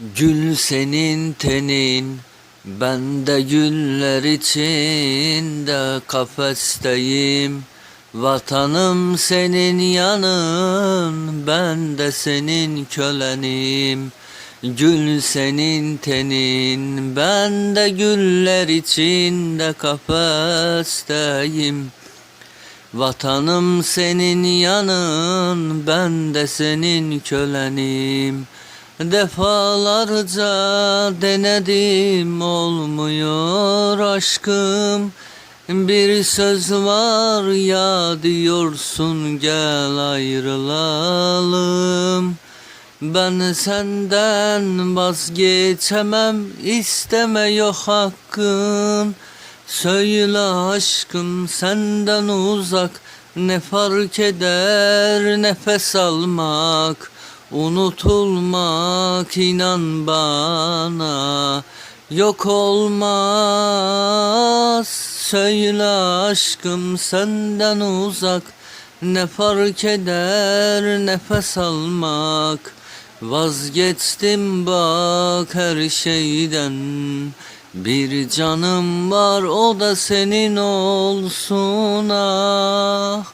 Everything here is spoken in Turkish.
Gül senin tenin, ben de güller içinde kafesteyim. Vatanım senin yanın, ben de senin kölenim. Gül senin tenin, ben de güller içinde kafesteyim. Vatanım senin yanın, ben de senin kölenim. Defalarca denedim olmuyor aşkım. Bir söz var ya diyorsun gel ayrılalım. Ben senden vazgeçemem isteme yok hakkın. Söyle aşkım senden uzak ne fark eder nefes almak Unutulmak inan bana yok olmaz. Söyle aşkım senden uzak ne fark eder nefes almak? Vazgeçtim bak her şeyden Bir canım var o da senin olsun ah